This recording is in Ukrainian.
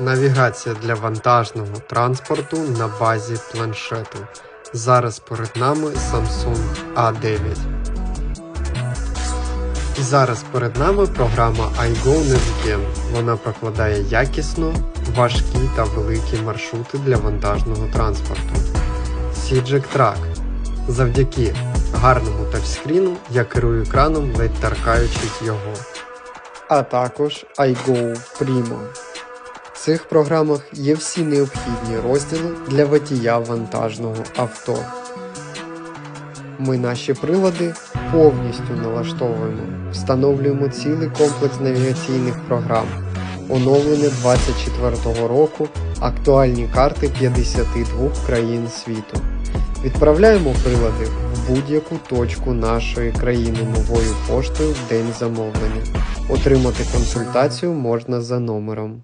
Навігація для вантажного транспорту на базі планшету. Зараз перед нами Samsung A9. І зараз перед нами програма iGo Navigate. Вона прокладає якісно важкі та великі маршрути для вантажного транспорту. CJEC Track. Завдяки гарному тачскріну я керую екраном, ледь торкаючись його. А також iGo Primo. В цих програмах є всі необхідні розділи для водія вантажного авто. Ми наші прилади повністю налаштовуємо, встановлюємо цілий комплекс навігаційних програм, оновлення 24 року, актуальні карти 52 країн світу. Відправляємо прилади в будь-яку точку нашої країни новою поштою в день замовлення. Отримати консультацію можна за номером